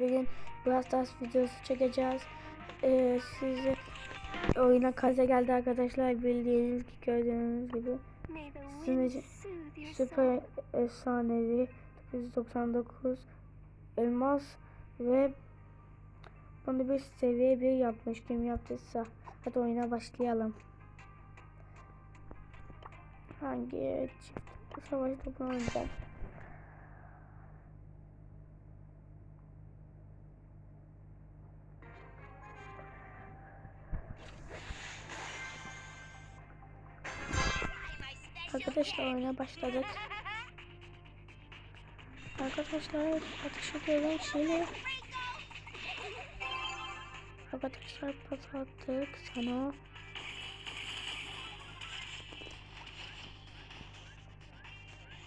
Bugün Brawl Stars videosu çekeceğiz. Ee, sizi oyuna kaza geldi arkadaşlar bildiğiniz gibi gördüğünüz gibi. Sizin için süper efsanevi 999 elmas ve bunu bir seviye bir yapmış kim yaptıysa. Hadi oyuna başlayalım. Hangi çift savaşta bunu oynayacağım. Arkadaşlar oyuna başladık. Arkadaşlar ateş ediyorum şimdi. Arkadaşlar pas attık sana.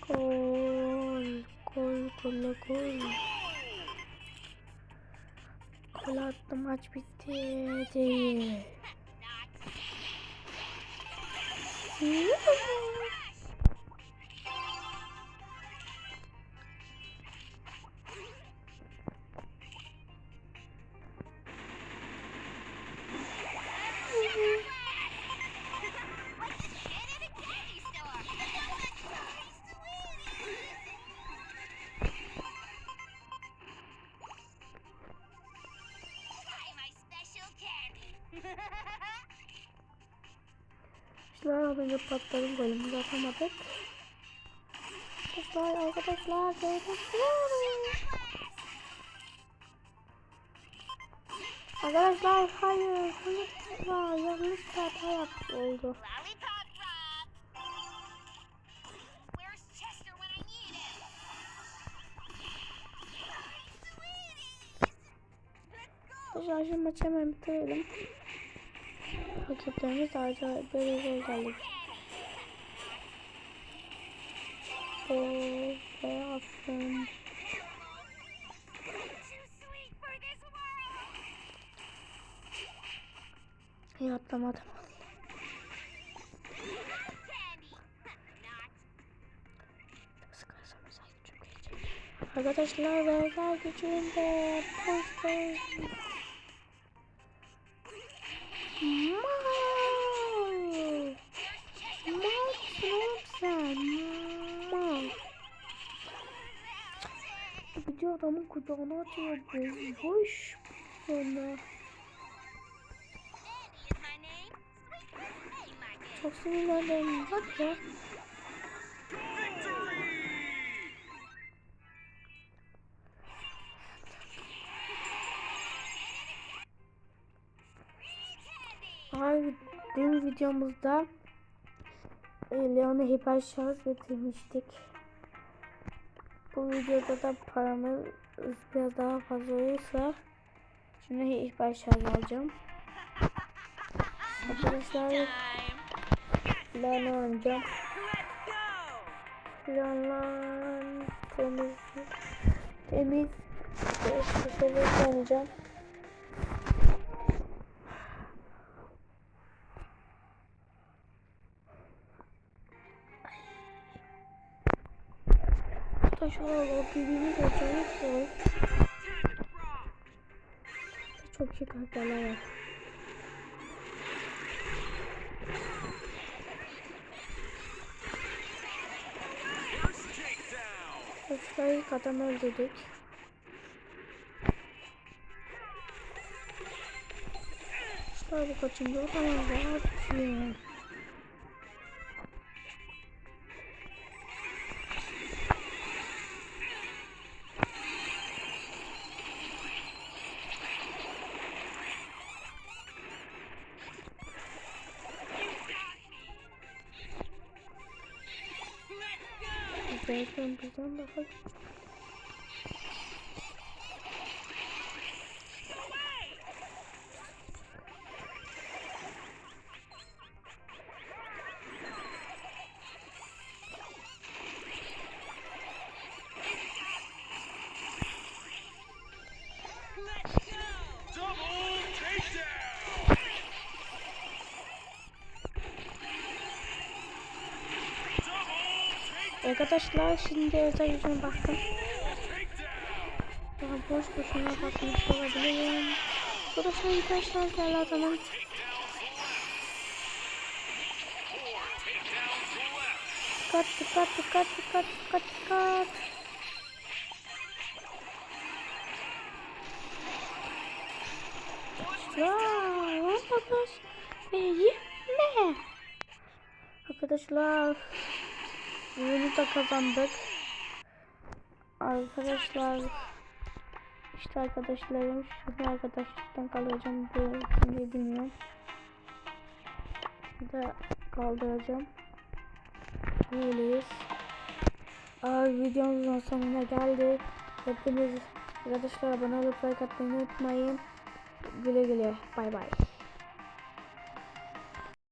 Gol, gol, gol, gol. Gol attı maç bitti. Değil. Arkadaşlar az önce patladım golümüzü atamadık. Arkadaşlar arkadaşlar arkadaşlar. Arkadaşlar hayır yanlışlıkla yanlış bir hata yaptı oldu. Arkadaşlar şu maçı hemen bitirelim. Rakiplerimiz acayip böyle gol geldi. Ve aslında. İyi atlamadım. Arkadaşlar Verzer gücünde poz Adamın kucağına atıyor. Boş. Sonra. Çok sinirlendim. Bak ya. Ay, dün videomuzda e, Leon'a hiper şarj getirmiştik. Bu videoda da paramız biraz daha fazla olursa şimdi hiper şarj alacağım. Arkadaşlar Leon'a oynayacağım. Leon'la temiz temiz dışarı oynayacağım. Arkadaşlar o birbirimiz acayip zor. Çok iyi karakterler var. Arkadaşlar ilk adamı öldürdük. İşte bu kaçıncı adam ne 白钻不钻的话 Arkadaşlar şimdi özel gücüne baktım. Takedown! Daha boş boşuna basmış olabilirim. Burası arkadaşlar gel adamın. Dikkat dikkat dikkat dikkat dikkat dikkat. Arkadaşlar arkadaş ne? Arkadaşlar bunu da kazandık. Arkadaşlar işte arkadaşlarım şu arkadaşlıktan kalacağım bu ne bilmiyorum. Bir de kaldıracağım. Böyleyiz. Aa, videomuzun sonuna geldik. Hepiniz arkadaşlar abone olup like atmayı unutmayın. Güle güle. Bay bay.